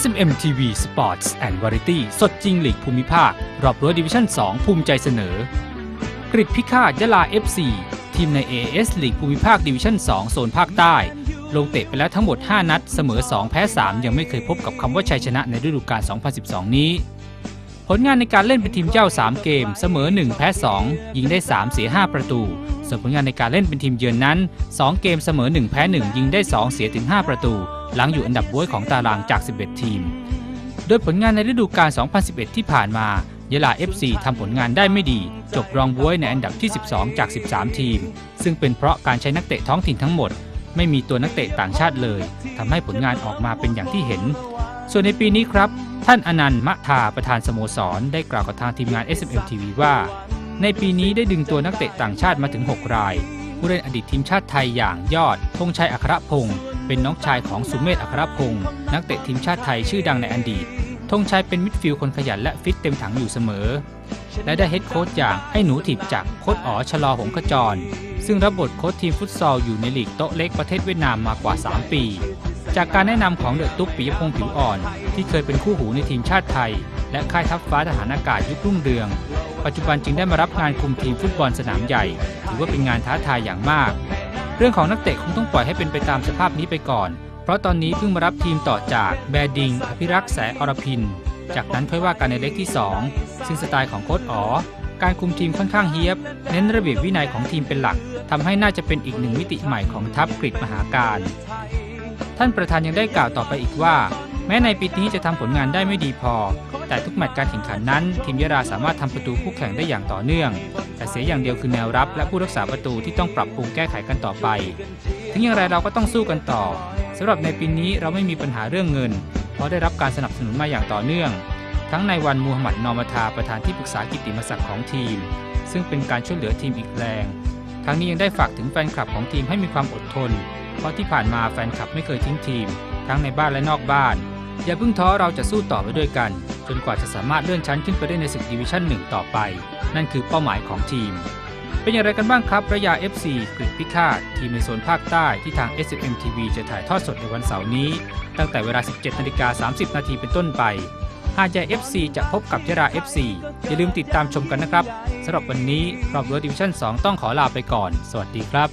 SMM TV Sports and Variety สดจริงหลีกภูมิภาค รอบรั้วดิวิชั่น 2 ภูมิใจเสนอกริดพิฆาตยะลา FC ทีมใน AS ลีกภูมิภาคดิวิชั่น 2 โซนภาคใต้ ลงเตะไปแล้วทั้งหมด 5 นัด เสมอ 2 แพ้ 3 ยังไม่เคยพบกับคำว่าชัยชนะในฤดูกาล 2012 นี้ ผลงานในการเล่นเป็นทีมเจ้า 3 เกม เสมอ 1 แพ้ 2 ยิงได้ 3 เสีย 5 ประตู ส่วนผลงานในการเล่นเป็นทีมเยือนนั้น 2 เกมเสมอ 1 แพ้ 1 ยิงได้ 2 เสียถึง 5 ประตู หลังอยู่อันดับบ้วยของตารางจาก 11 ทีม โดยผลงานในฤดูกาล 2011 ที่ผ่านมายะลา FC ทำผลงานได้ไม่ดี จบรองบ้วยในอันดับที่ 12 จาก 13 ทีม ซึ่งเป็นเพราะการใช้นักเตะท้องถิ่นทั้งหมด ไม่มีตัวนักเตะต่างชาติเลยทำให้ผลงานออกมาเป็นอย่างที่เห็น ส่วนในปีนี้ครับ ท่านอนันต์มะทาประธานสโมสร ได้กล่าวกับทางทีมงาน SMM TV ว่า ในปีนี้ได้ดึงตัวนักเตะต่างชาติมาถึง 6 ราย ผู้เล่นอดีตทีมชาติไทยอย่างยอดธงชัยอัครพงศ์เป็นน้องชายของสุเมธอัครพงศ์นักเตะทีมชาติไทยชื่อดังในอดีตธงชัยเป็นมิดฟิลด์คนขยันและฟิตเต็มถังอยู่เสมอ และได้เฮดโค้ชอย่างไอ้หนูถีบจักโค้ชอ๋อชะลอหงขจร ซึ่งรับบทโค้ชทีมฟุตซอลอยู่ในลีกโต๊ะเล็กประเทศเวียดนามมากว่า 3 ปี จากการแนะนำของเดอะตุ๊กปิยพงศ์ผิวอ่อน ที่เคยเป็นคู่หูในทีมชาติไทย และค่ายทัพฟ้าทหารอากาศยุครุ่งเรือง ปัจจุบันจึงได้มารับงานคุมทีมฟุตบอลสนามใหญ่ ถือว่าเป็นงานท้าทายอย่างมาก เรื่องของนักเตะคงต้องปล่อยให้เป็นไปตามสภาพนี้ไปก่อน เพราะตอนนี้เพิ่งมารับทีมต่อจากแบร์ดิง อภิรักษ์แสอรพิน จากนั้นค่อยว่ากันในเล็กที่ 2 ซึ่งสไตล์ของโค้ชอ๋อการคุมทีมค่อนข้างเฮียบ เน้นระเบียบวินัยของทีมเป็นหลักทำให้น่าจะเป็นอีกหนึ่งมิติใหม่ของทัพกรีกมหาการ ท่านประธานยังได้กล่าวต่อไปอีกว่า แม้ในปีนี้จะทำผลงานได้ไม่ดีพอ แต่ทุกแมตช์การแข่งขันนั้น ทีมยะราสามารถทำประตูคู่แข่งได้อย่างต่อเนื่อง แต่เสียอย่างเดียวคือแนวรับ และผู้รักษาประตูที่ต้องปรับปรุงแก้ไขกันต่อไป ถึงอย่างไรเราก็ต้องสู้กันต่อสำหรับในปีนี้เราไม่มีปัญหาเรื่องเงิน เพราะได้รับการสนับสนุนมาอย่างต่อเนื่อง ทั้งในวันมูฮัมหมัดนอมาทาประธานที่ปรึกษากิตติมศักดิ์ของทีม ซึ่งเป็นการช่วยเหลือทีมอีกแรงทั้งนี้ยังได้ฝากถึงแฟนคลับของทีมให้มีความอดทน เพราะที่ผ่านมาแฟนคลับไม่เคยทิ้งทีม ทั้งในบ้านและนอกบ้าน อย่าเพิ่งท้อเราจะสู้ต่อไปด้วยกัน จนกว่าจะสามารถเลื่อนชั้นขึ้นไปได้ในศึกดิวิชั่นหนึ่งต่อไป นั่นคือเป้าหมายของทีม เป็นอย่างไรกันบ้างครับระยา FC กริดพิฆาตทีมในโซนภาคใต้ที่ทาง SMM TV จะถ่ายทอดสดในวันเสาร์นี้ ตั้งแต่เวลา 17นาฬิกา30 นาทีเป็นต้นไปหากใหญ่ FC จะพบกับยะรา FC อย่าลืมติดตามชมกันนะครับสำหรับวันนี้รอบรั้วดิวิชั่น 2 ต้องขอลาไปก่อน สวัสดีครับ